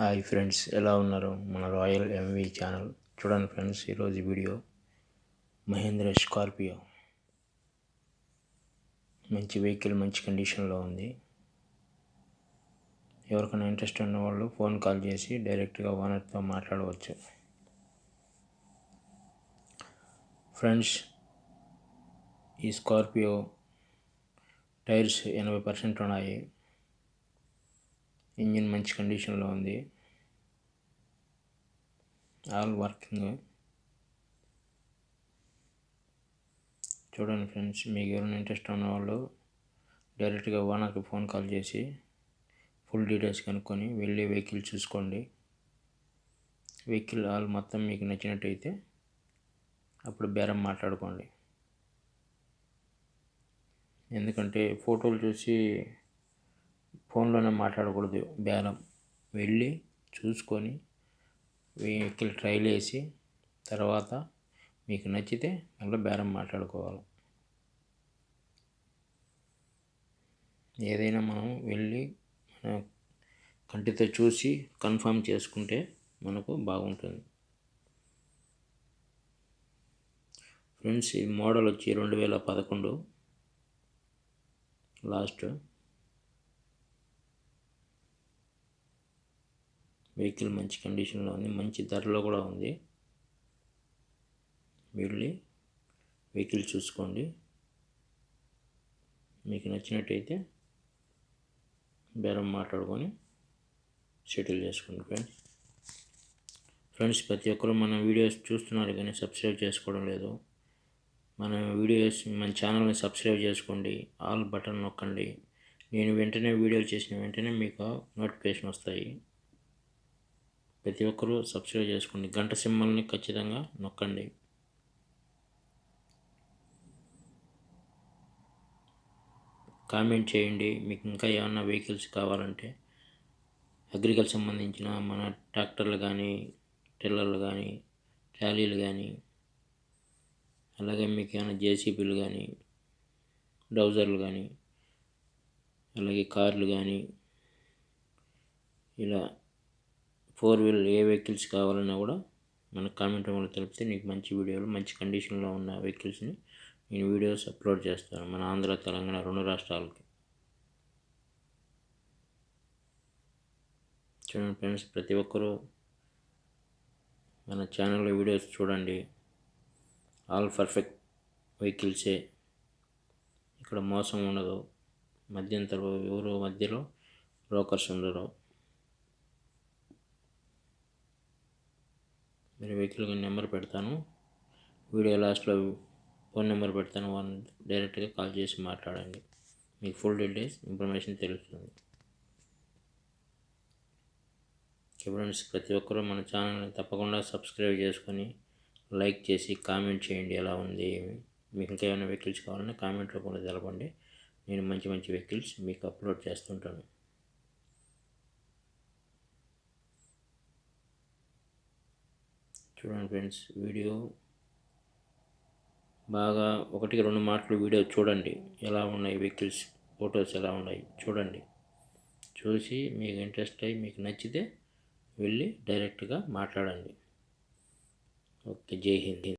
Hi friends ఎలా ఉన్నారు? మన రాయల్ ఎంవి ఛానల్ చూడండి ఫ్రెండ్స్ ఈరోజు వీడియో మహేంద్ర స్కార్పియో మంచి వెహికల్ మంచి కండిషన్లో ఉంది. ఎవరికైనా ఇంట్రెస్ట్ ఉన్న వాళ్ళు ఫోన్ కాల్ చేసి డైరెక్ట్గా ఓనర్తో మాట్లాడవచ్చు. ఫ్రెండ్స్ ఈ స్కార్పియో టైర్స్ ఎనభై పర్సెంట్ ఉన్నాయి. ఇంజిన్ మంచి కండిషన్లో ఉంది. All working. చూడండి ఫ్రెండ్స్ మీకు ఎవరైనా ఇంట్రెస్ట్ ఉన్న వాళ్ళు డైరెక్ట్గా ఓనర్కి ఫోన్ కాల్ చేసి ఫుల్ డీటెయిల్స్ కనుక్కొని వెళ్ళి వెహికల్ చూసుకోండి. వెహికల్ ఆల్ మొత్తం మీకు నచ్చినట్టయితే అప్పుడు బేరం మాట్లాడుకోండి. ఎందుకంటే ఫోటోలు చూసి ఫోన్లోనే మాట్లాడకూడదు. బేరం. వెళ్ళి చూసుకొని వెహికల్ ట్రైల్ వేసి తర్వాత మీకు నచ్చితే మళ్ళీ బేరం మాట్లాడుకోవాలి. ఏదైనా మనం వెళ్ళి మన కంటితో చూసి కన్ఫర్మ్ చేసుకుంటే మనకు బాగుంటుంది. ఫ్రెండ్స్ ఈ మోడల్ వచ్చి రెండు వేల పదకొండు లాస్ట్. వెహికల్ మంచి కండిషన్లో ఉంది మంచి ధరలో కూడా ఉంది. వెళ్ళి వెహికల్ చూసుకోండి. మీకు నచ్చినట్టయితే బేరం మాట్లాడుకొని సెటిల్ చేసుకోండి ఫ్రెండ్స్. ఫ్రెండ్స్ ప్రతి ఒక్కరు మన వీడియోస్ చూస్తున్నారు కానీ సబ్స్క్రైబ్ చేసుకోవడం లేదు. మన వీడియోస్ మన ఛానల్ని సబ్స్క్రైబ్ చేసుకోండి. ఆల్ బటన్ నొక్కండి. నేను వెంటనే వీడియోలు చేసిన వెంటనే మీకు నోటిఫికేషన్ వస్తాయి. ప్రతి ఒక్కరూ సబ్స్క్రైబ్ చేసుకోండి. గంట సింబల్ని ఖచ్చితంగా నొక్కండి. కామెంట్ చేయండి. మీకు ఇంకా ఏమన్నా వెహికల్స్ కావాలంటే అగ్రికల్చర్ సంబంధించిన మన ట్రాక్టర్లు కానీ టిల్లర్లు కానీ ట్రాలీలు కానీ అలాగే మీకు ఏమైనా జేసీబీలు కానీ డౌజర్లు కానీ అలాగే కార్లు కానీ ఇలా ఫోర్ వీలర్ ఏ వెహికల్స్ కావాలన్నా కూడా మన కామెంట్ రూమ్లో తెలిపితే నీకు మంచి వీడియోలు మంచి కండిషన్లో ఉన్న వెహికల్స్ని నేను వీడియోస్ అప్లోడ్ చేస్తాను మన ఆంధ్ర తెలంగాణ రెండు రాష్ట్రాలకి. చూడండి ఫ్రెండ్స్ ప్రతి ఒక్కరూ మన ఛానల్లో వీడియోస్ చూడండి. ఆల్ పర్ఫెక్ట్ వెహికల్సే. ఇక్కడ మోసం ఉండదు. మధ్యంతరం ఎవరు మధ్యలో బ్రోకర్స్ ఉండరు. మీరు వెహికల్ నెంబర్ పెడతాను. వీడియో లాస్ట్లో ఫోన్ నెంబర్ పెడతాను. వాళ్ళని డైరెక్ట్గా కాల్ చేసి మాట్లాడండి. మీకు ఫుల్ డీటెయిల్స్ ఇన్ఫర్మేషన్ తెలుస్తుంది. ఫ్రెండ్స్ ప్రతి ఒక్కరూ మన ఛానల్ని తప్పకుండా సబ్స్క్రైబ్ చేసుకొని లైక్ చేసి కామెంట్ చేయండి. ఎలా ఉంది? మీకు ఇంకా ఏమైనా వెహికల్స్ కావాలన్నా కామెంట్లో కూడా తెలపండి. నేను మంచి మంచి వెహికల్స్ మీకు అప్లోడ్ చేస్తుంటాను. చూడండి ఫ్రెండ్స్ వీడియో బాగా ఒకటికి రెండు మాటలు వీడియో చూడండి ఎలా ఉన్నాయి వెహికల్స్ ఫొటోస్ ఎలా ఉన్నాయి చూడండి. చూసి మీకు ఇంట్రెస్ట్ అయ్యి మీకు నచ్చితే వెళ్ళి డైరెక్ట్గా మాట్లాడండి. ఓకే జై హింద్.